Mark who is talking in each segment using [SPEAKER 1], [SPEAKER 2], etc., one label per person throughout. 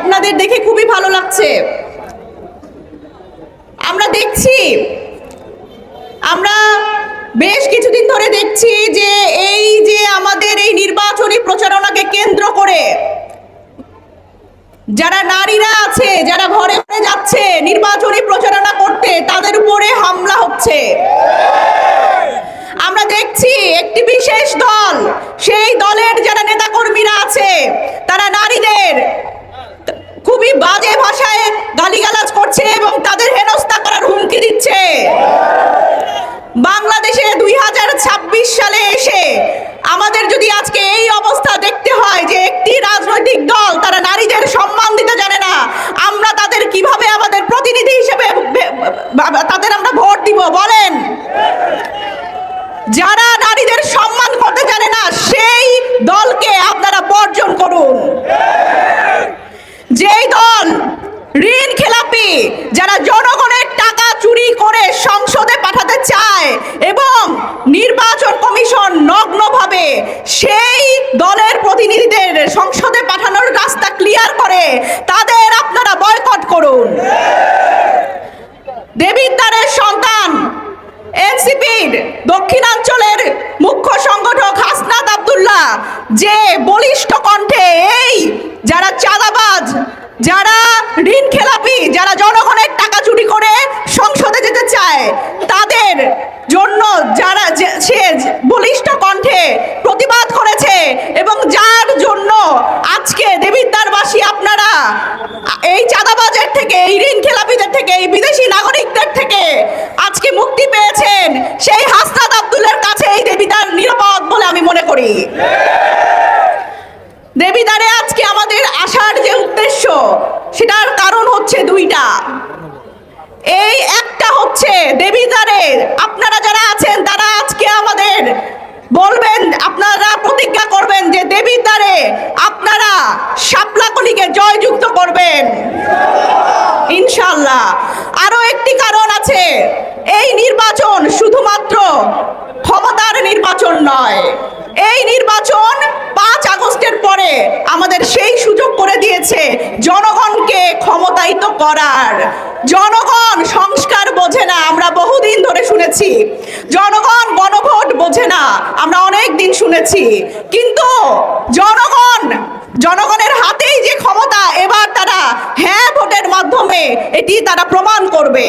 [SPEAKER 1] আপনাদের দেখে খুবই ভালো লাগছে। আমরা দেখছি, আমরা বেশ কিছুদিন ধরে দেখছি যে এই যে আমাদের এই নির্বাচনী প্রচারণাকে কেন্দ্র করে যারা নারীরা আছে, যারা ঘরে ঘরে যাচ্ছে নির্বাচনী প্রচারণা করতে, তাদের উপরে হামলা হচ্ছে। আমরা দেখছি একটি বিশেষ দল সেই দলের যারা নেতাকর্মীরা আছে তারা নারীদের খুবই বাজে ভাষায় গালিগালাজ করছে এবং তাদের হেনস্থা করার হুমকি দিচ্ছে বাংলাদেশে দুই হাজার ছাব্বিশ সালে এসে আমাদের যদি আজকে এই অবস্থা দেখতে হয় যে একটি রাজনৈতিক দল তারা নারীদের সম্মান দিতে জানে না, আমরা তাদের কীভাবে আমাদের প্রতিনিধি হিসেবে বে- বা- তাদের আমরা ভোট দিব বলেন যারা নারীদের সম্মান করতে জানে না সেই দলকে আপনারা বর্জন করুন যেই দল ঋণ খেলাপি যারা জনগণের টাকা চুরি করে সংসদে পাঠাতে চায় এবং নির্বাচন কমিশন নগ্নভাবে সেই দলের প্রতিনিধিদের সংসদে পাঠানোর রাস্তা ক্লিয়ার করে তাদের আপনারা বয়কট করুন দেবিদ্বারের সন্তান এনসিপির দক্ষিণাঞ্চলের মুখ্য সংগঠক হাসনাত আব্দুল্লাহ, যে বলিষ্ঠ কণ্ঠে এই যারা চাঁদাবাজ, যারা ঋণ খেলাপি, যারা জনগণের টাকা চুরি করে সংসদে যেতে চায়, তাদের জন্য যারা সে বলিষ্ঠ কণ্ঠে প্রতিবাদ করেছে এবং যার জন্য আজকে দেবিদ্বারবাসী আপনারা এই চাঁদাবাজের থেকে এই খেলাপিদের থেকে, এই বিদেশি নাগরিকদের থেকে আজকে মুক্তি পেয়েছেন সেই হাসনাদ আব্দুলের কাছে এই দেবিদার নিরাপদ বলে আমি মনে করি। দেবিদারে আজকে আমাদের আসার যে উদ্দেশ্য, সেটার কারণ হচ্ছে দুইটা। এই একটা হচ্ছে দেবিদারে আপনারা যারা আছেন তারা আজকে আমাদের বলবেন আপনারা প্রতিজ্ঞা করবেন যে দেবিদারে আপনারা শাপলাকলিকে জয়যুক্ত করবেন ইনশাল্লাহ আরও একটি কারণ আছে, এই নির্বাচন শুধুমাত্র ক্ষমতার নির্বাচন নয়। এই নির্বাচন পাঁচ আগস্টের পরে আমাদের সেই সুযোগ করে দিয়েছে জনগণকে ক্ষমতায়িত করার। জনগণ সংস্কার বোঝে না, আমরা বহুদিন ধরে শুনেছি। জনগণ গণভোট বোঝে না, আমরা অনেক দিন শুনেছি। কিন্তু জনগণ, জনগণের হাতেই যে ক্ষমতা হ্যাঁ ভোটের মাধ্যমে এটি তারা প্রমাণ করবে।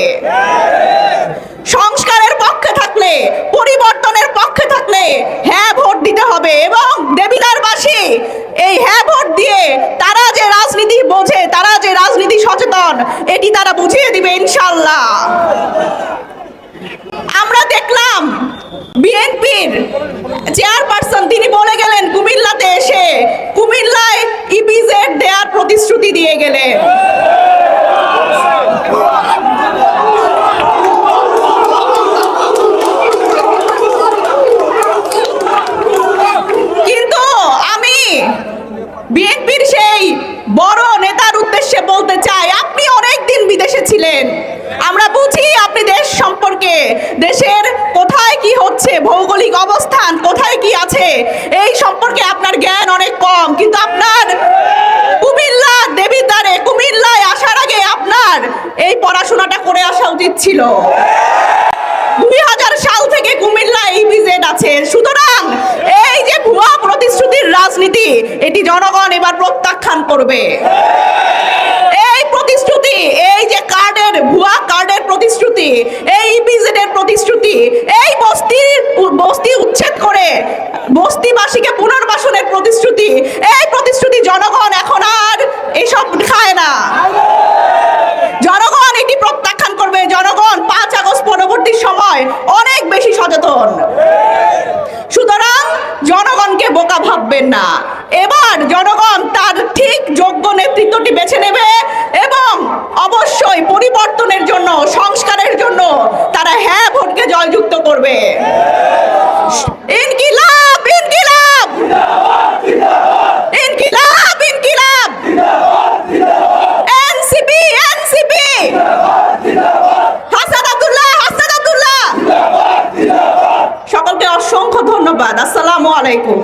[SPEAKER 1] সংস্কারের পক্ষে থাকলে, পরিবর্তনের পক্ষে থাকলে হ্যাঁ ভোট দিতে হবে এবং দেবিদারবাসী এই হ্যাঁ ভোট দিয়ে তারা যে রাজনীতি বোঝে, তারা যে রাজনীতি সচেতন, এটি তারা বুঝিয়ে দিবে ইনশাল্লাহ আমরা দেখলাম বিএনপির চেয়ারপারসন তিনি বলে গেলেন, কুমিল্লাতে এসে কুমিল্লায় ইপিজেড দেওয়ার প্রতিশ্রুতি দিয়ে গেলেন। বিএনপির সেই বড় নেতার উদ্দেশ্যে বলতে চাই, আপনি বিদেশে ছিলেন। আমরা বুঝি আপনি দেশ সম্পর্কে দেশের কি হচ্ছে? ভৌগোলিক অবস্থান কোথায় কি আছে? এই সম্পর্কে আপনার জ্ঞান অনেক কম, কিন্তু আপনার কুমিল্লা দেবিদ্বারে কুমিল্লায় আসার আগে আপনার এই পড়াশোনাটা করে আসা উচিত ছিল। দুই হাজার সাল থেকে কুমিল্লা ইপিজেড আছে। সুতরাং এই যে ভুয়া প্রতিশ্রুতির রাজনীতি, এটি জনগণ এবার প্রত্যাখ্যান করবে। এই প্রতিশ্রুতি, এই যে কার্ডের, ভুয়া কার্ডের প্রতিশ্রুতি, এই ইপিজেড এর প্রতিশ্রুতি প্রতিশ্রুতি, এই প্রতিশ্রুতি জনগণ এখন আর এসব খায় না। জনগণ এটি প্রত্যাখ্যান করবে। জনগণ পাঁচ আগস্ট পরবর্তী সময় অনেক বেশি সচেতন। সুতরাং জনগণকে বোকা ভাববেন না। এবার জনগণ তার ঠিক যোগ্য নেতৃত্বটি বেছে নেবে এবং অবশ্যই পরিবর্তনের জন্য, সংস্কারের জন্য তারা হ্যাঁ ভোটকে জয়যুক্ত করবে। আলাইকুম।